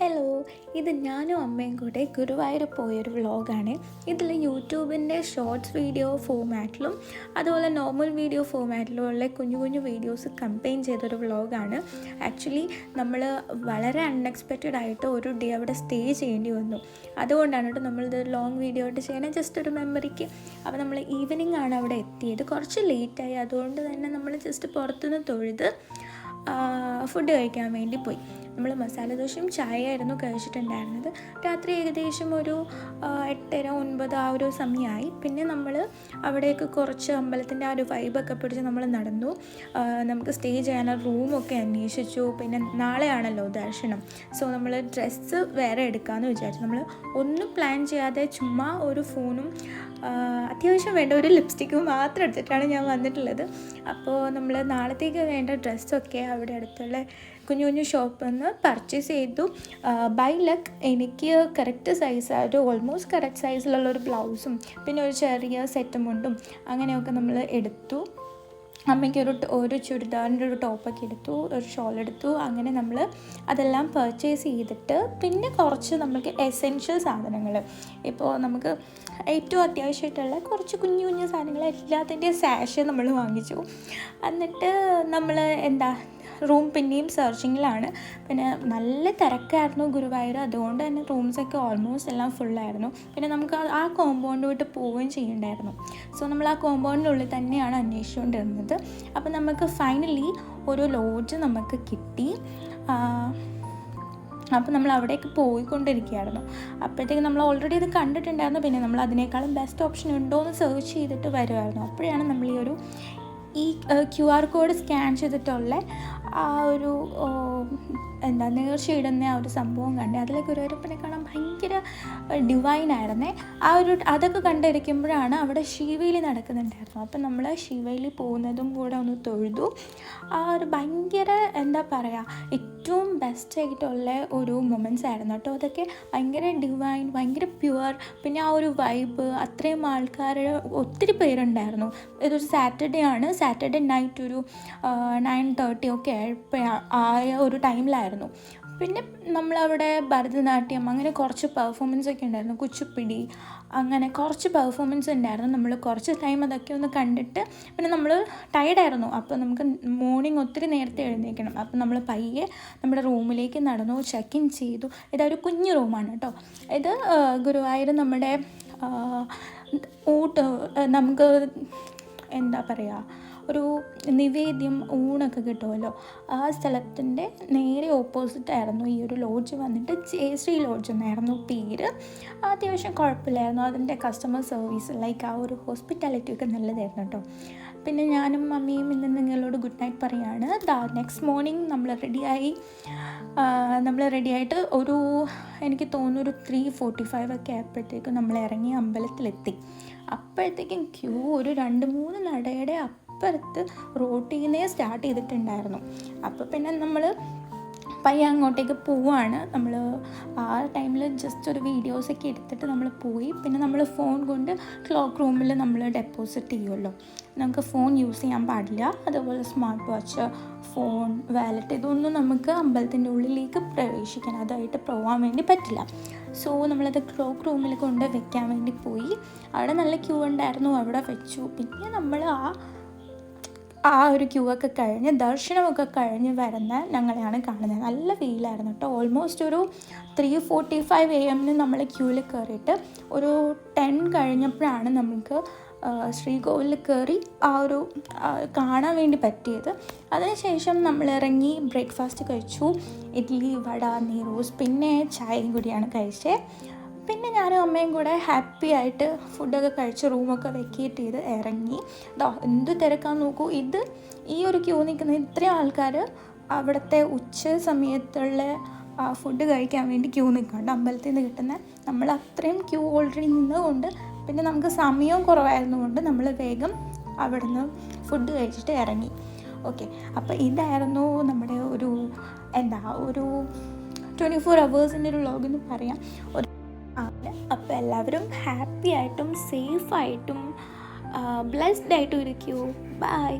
Hello ഇത് ഞാനും അമ്മയും കൂടെ ഗുരുവായൂർ പോയൊരു വ്ളോഗാണ്. ഇതിൽ യൂട്യൂബിന്റെ ഷോർട്സ് വീഡിയോ ഫോമാറ്റിലും അതുപോലെ നോർമൽ വീഡിയോ ഫോമാറ്റിലും ഉള്ള കുഞ്ഞു കുഞ്ഞു വീഡിയോസ് കമ്പൈൻ ചെയ്തൊരു വ്ളോഗാണ്. ആക്ച്വലി നമ്മൾ വളരെ അൺഎക്സ്പെക്റ്റഡ് ആയിട്ട് ഒരു ഡേ അവിടെ സ്റ്റേ ചെയ്യേണ്ടി വന്നു. അതുകൊണ്ടാണ് കേട്ടോ നമ്മളിത് ലോങ് വീഡിയോ ആയിട്ട് ചെയ്യണേ ജസ്റ്റ് ഒരു മെമ്മറിക്ക് അപ്പോൾ നമ്മൾ ഈവനിങ് ആണ് അവിടെ എത്തിയത്. കുറച്ച് ലേറ്റായി അതുകൊണ്ട് തന്നെ നമ്മൾ ജസ്റ്റ് പുറത്തുനിന്ന് തൊഴുത് ഫുഡ് കഴിക്കാൻ വേണ്ടി പോയി. നമ്മൾ മസാല ദോശയും ചായയായിരുന്നു കഴിച്ചിട്ടുണ്ടായിരുന്നത്. രാത്രി ഏകദേശം ഒരു എട്ടര ഒൻപത് ആ ഒരു സമയമായി പിന്നെ നമ്മൾ അവിടേക്ക് കുറച്ച് അമ്പലത്തിന്റെ ആ ഒരു വൈബൊക്കെ പിടിച്ച് നമ്മൾ നടന്നു. നമുക്ക് സ്റ്റേ ചെയ്യാനുള്ള റൂമൊക്കെ അന്വേഷിച്ചു. പിന്നെ നാളെയാണല്ലോ ദർശനം. സോ നമ്മൾ ഡ്രസ്സ് വേറെ എടുക്കാമെന്ന് വിചാരിച്ചു. നമ്മൾ ഒന്നും പ്ലാൻ ചെയ്യാതെ ചുമ്മാ ഒരു ഫോണും അത്യാവശ്യം വേണ്ട ഒരു ലിപ്സ്റ്റിക്കും മാത്രം എടുത്തിട്ടാണ് ഞാൻ വന്നിട്ടുള്ളത്. അപ്പോൾ നമ്മൾ നാളത്തേക്ക് വേണ്ട ഡ്രസ്സൊക്കെ അവിടെ അടുത്തുള്ള കുഞ്ഞു കുഞ്ഞു ഷോപ്പിൽ നിന്ന് പർച്ചേസ് ചെയ്തു. ബൈ ലക്ക് എനിക്ക് കറക്റ്റ് സൈസായിട്ട് ഓൾമോസ്റ്റ് കറക്റ്റ് സൈസിലുള്ള ഒരു ബ്ലൗസും പിന്നെ ഒരു ചെറിയ സെറ്റും മുണ്ടും അങ്ങനെയൊക്കെ നമ്മൾ എടുത്തു. അമ്മയ്ക്ക് ഒരു ട- ഒരു ചുരിദാറിന്റെ ഒരു ടോപ്പൊക്കെ എടുത്തു ഒരു ഷോൾ എടുത്തു. അങ്ങനെ നമ്മൾ അതെല്ലാം പർച്ചേസ് ചെയ്തിട്ട് പിന്നെ കുറച്ച് നമുക്ക് എസെൻഷ്യൽ സാധനങ്ങൾ. ഇപ്പോൾ നമുക്ക് ഏറ്റവും അത്യാവശ്യമായിട്ടുള്ള കുറച്ച് കുഞ്ഞു കുഞ്ഞു സാധനങ്ങൾ എല്ലാത്തിന്റെയും സാഷ് നമ്മൾ വാങ്ങിച്ചു. എന്നിട്ട് നമ്മൾ എന്താ റൂം പിന്നെയും സെർച്ചിങ്ങിലാണ്. പിന്നെ നല്ല തിരക്കായിരുന്നു ഗുരുവായൂർ. അതുകൊണ്ട് തന്നെ റൂംസൊക്കെ ഓൾമോസ്റ്റ് എല്ലാം ഫുള്ളായിരുന്നു പിന്നെ നമുക്ക് ആ- കോമ്പൗണ്ട് വിട്ട് പോവുകയും ചെയ്യണ്ടായിരുന്നു. സോ നമ്മൾ ആ കോമ്പൗണ്ടിനുള്ളിൽ തന്നെയാണ് അന്വേഷിച്ചുകൊണ്ടിരുന്നത്. അപ്പോൾ നമുക്ക് ഫൈനലി ഒരു ലോഡ്ജ് നമുക്ക് കിട്ടി. അപ്പോൾ നമ്മൾ അവിടേക്ക് പോയിക്കൊണ്ടിരിക്കുകയായിരുന്നു. അപ്പോഴത്തേക്ക് നമ്മൾ ഓൾറെഡി ഇത് കണ്ടിട്ടുണ്ടായിരുന്നു. പിന്നെ നമ്മൾ അതിനേക്കാളും ബെസ്റ്റ് ഓപ്ഷൻ ഉണ്ടോ എന്ന് സെർച്ച് ചെയ്തിട്ട് വരുമായിരുന്നു അപ്പോഴാണ് നമ്മൾ ഈ ഒരു ഈ ക്യു ആർ കോഡ് സ്കാൻ ചെയ്തിട്ടുള്ള ആ ഒരു എന്താ നേർച്ചയിടുന്ന ആ ഒരു സംഭവം കണ്ട് അതിലെ ഗുരുവരപ്പനെ കാണാൻ ഭയങ്കര ഡിവൈൻ ആയിരുന്നേ. ആ ഒരു അതൊക്കെ കണ്ടിരിക്കുമ്പോഴാണ് അവിടെ ശിവയിലി നടക്കുന്നുണ്ടായിരുന്നു. അപ്പം നമ്മൾ ശിവയിലി പോകുന്നതും കൂടെ ഒന്ന് തൊഴുതു. ആ ഒരു ഭയങ്കര എന്താ പറയുക ഏറ്റവും ബെസ്റ്റ് ആയിട്ടുള്ള ഒരു മൊമെന്റ്സ് ആയിരുന്നു കേട്ടോ. അതൊക്കെ ഭയങ്കര ഡിവൈൻ ഭയങ്കര പ്യുവർ പിന്നെ ആ ഒരു വൈബ് അത്രയും ആൾക്കാരുടെ ഒത്തിരി പേരുണ്ടായിരുന്നു. ഇതൊരു സാറ്റർഡേ ആണ്. സാറ്റർഡേ നൈറ്റ് ഒരു നയൻ തേർട്ടി ഒക്കെ ആയ ഒരു ടൈമിലായിരുന്നു പിന്നെ നമ്മളവിടെ ഭരതനാട്യം അങ്ങനെ കുറച്ച് പെർഫോമൻസ് ഒക്കെ ഉണ്ടായിരുന്നു. കുച്ചിപ്പിടി അങ്ങനെ കുറച്ച് പെർഫോമൻസ് ഉണ്ടായിരുന്നു. നമ്മൾ കുറച്ച് ടൈം അതൊക്കെ ഒന്ന് കണ്ടിട്ട് പിന്നെ നമ്മൾ ടയർഡായിരുന്നു അപ്പോൾ നമുക്ക് മോർണിംഗ് ഒത്തിരി നേരത്തെ എഴുന്നേൽക്കണം. അപ്പോൾ നമ്മൾ പയ്യെ നമ്മുടെ റൂമിലേക്ക് നടന്നു ചെക്ക് ഇൻ ചെയ്തു. ഇതൊരു കുഞ്ഞു റൂമാണ് കേട്ടോ. ഇത് ഗുരുവായൂർ നമ്മുടെ ഊട്ട് നമുക്ക് എന്താ പറയുക ഒരു നിവേദ്യം ഊണൊക്കെ കിട്ടുമല്ലോ. ആ സ്ഥലത്തിന്റെ നേരെ ഓപ്പോസിറ്റായിരുന്നു ഈ ഒരു ലോഡ്ജ് വന്നിട്ട് ജയശ്രീ ലോഡ്ജ് എന്നായിരുന്നു പേര്. അത്യാവശ്യം കുഴപ്പമില്ലായിരുന്നു. അതിന്റെ കസ്റ്റമർ സർവീസ് ലൈക്ക് ആ ഒരു ഹോസ്പിറ്റാലിറ്റി ഒക്കെ നല്ലതായിരുന്നു കേട്ടോ. പിന്നെ ഞാനും മമ്മിയും ഇന്ന് നിങ്ങളോട് ഗുഡ് നൈറ്റ് പറയാണ്. ദാ നെക്സ്റ്റ് മോർണിംഗ് നമ്മൾ റെഡിയായി നമ്മൾ റെഡിയായിട്ട് ഒരു എനിക്ക് തോന്നുന്നു ഒരു ത്രീ ഫോർട്ടി ഫൈവ് ഒക്കെ ആയപ്പോഴത്തേക്കും നമ്മൾ ഇറങ്ങി അമ്പലത്തിലെത്തി. അപ്പോഴത്തേക്കും ക്യൂ ഒരു രണ്ട് മൂന്ന് നടയുടെ അപ്പുറത്ത് റോട്ടിൽ സ്റ്റാർട്ട് ചെയ്തിട്ടുണ്ടായിരുന്നു. അപ്പോൾ പിന്നെ നമ്മൾ പയ്യെ അങ്ങോട്ടേക്ക് പോവാണ്. നമ്മൾ ആ ടൈമിൽ ജസ്റ്റ് ഒരു വീഡിയോസൊക്കെ എടുത്തിട്ട് നമ്മൾ പോയി. പിന്നെ നമ്മൾ ഫോൺ കൊണ്ട് ക്ലോക്ക് റൂമിൽ നമ്മൾ ഡെപ്പോസിറ്റ് ചെയ്യുമല്ലോ നമുക്ക് ഫോൺ യൂസ് ചെയ്യാൻ പാടില്ല. അതുപോലെ സ്മാർട്ട് വാച്ച് ഫോൺ വാലറ്റ് ഇതൊന്നും നമുക്ക് അമ്പലത്തിന്റെ ഉള്ളിലേക്ക് പ്രവേശിക്കാൻ അതായിട്ട് പോകാൻ വേണ്ടി പറ്റില്ല. സോ നമ്മളത് ക്ലോക്ക് റൂമിൽ കൊണ്ട് വെക്കാൻ വേണ്ടി പോയി. അവിടെ നല്ല ക്യൂ ഉണ്ടായിരുന്നു. അവിടെ വെച്ചു. പിന്നെ നമ്മൾ ആ ആ ഒരു ക്യൂ ഒക്കെ കഴിഞ്ഞ് ദർശനമൊക്കെ കഴിഞ്ഞ് വരുന്ന ഞങ്ങളെയാണ് കാണുന്നത്. നല്ല വെയിലായിരുന്നു കേട്ടോ ഓൾമോസ്റ്റ് ഒരു ത്രീ ഫോർട്ടി ഫൈവ് എ എമ്മിന് നമ്മൾ ക്യൂവിൽ കയറിയിട്ട് ഒരു ടെൻ കഴിഞ്ഞപ്പോഴാണ് നമുക്ക് ശ്രീകോവിലിൽ കയറി ആ ഒരു കാണാൻ വേണ്ടി പറ്റിയത്. അതിനുശേഷം നമ്മൾ ഇറങ്ങി ബ്രേക്ക്ഫാസ്റ്റ് കഴിച്ചു. ഇഡ്ഡലി വട നീറോസ് പിന്നെ ചായയും കൂടിയാണ് കഴിച്ചത്. പിന്നെ ഞാനും അമ്മയും കൂടെ ഹാപ്പി ആയിട്ട് ഫുഡൊക്കെ കഴിച്ച് റൂമൊക്കെ വെക്കേറ്റ് ചെയ്ത് ഇറങ്ങി. ദാ എന്ത് തിരക്കാന്ന് നോക്കൂ. ഇത് ഈ ഒരു ക്യൂ നിൽക്കുന്ന ഇത്രയും ആൾക്കാർ അവിടുത്തെ ഉച്ച സമയത്തുള്ള ഫുഡ് കഴിക്കാൻ വേണ്ടി ക്യൂ നിൽക്കുന്നുണ്ട് അമ്പലത്തിൽ നിന്ന് കിട്ടുന്ന നമ്മൾ അത്രയും ക്യൂ ഓൾറെഡി നിന്നതുകൊണ്ട് പിന്നെ നമുക്ക് സമയവും കുറവായിരുന്നുകൊണ്ട് നമ്മൾ വേഗം അവിടുന്ന് ഫുഡ് കഴിച്ചിട്ട് ഇറങ്ങി. ഓക്കെ അപ്പോൾ ഇതായിരുന്നു നമ്മുടെ ഒരു എന്താ ഒരു ട്വന്റി ഫോർ അവേഴ്സിന്റെ ഒരു വ്ളോഗ് എന്ന് പറയാം. ഒരു ആണ്. അപ്പോൾ എല്ലാവരും ഹാപ്പി ആയിട്ടും സേഫ് ആയിട്ടും ബ്ലെസ്ഡ് ആയിട്ടും ഇരിക്കൂ. ബൈ.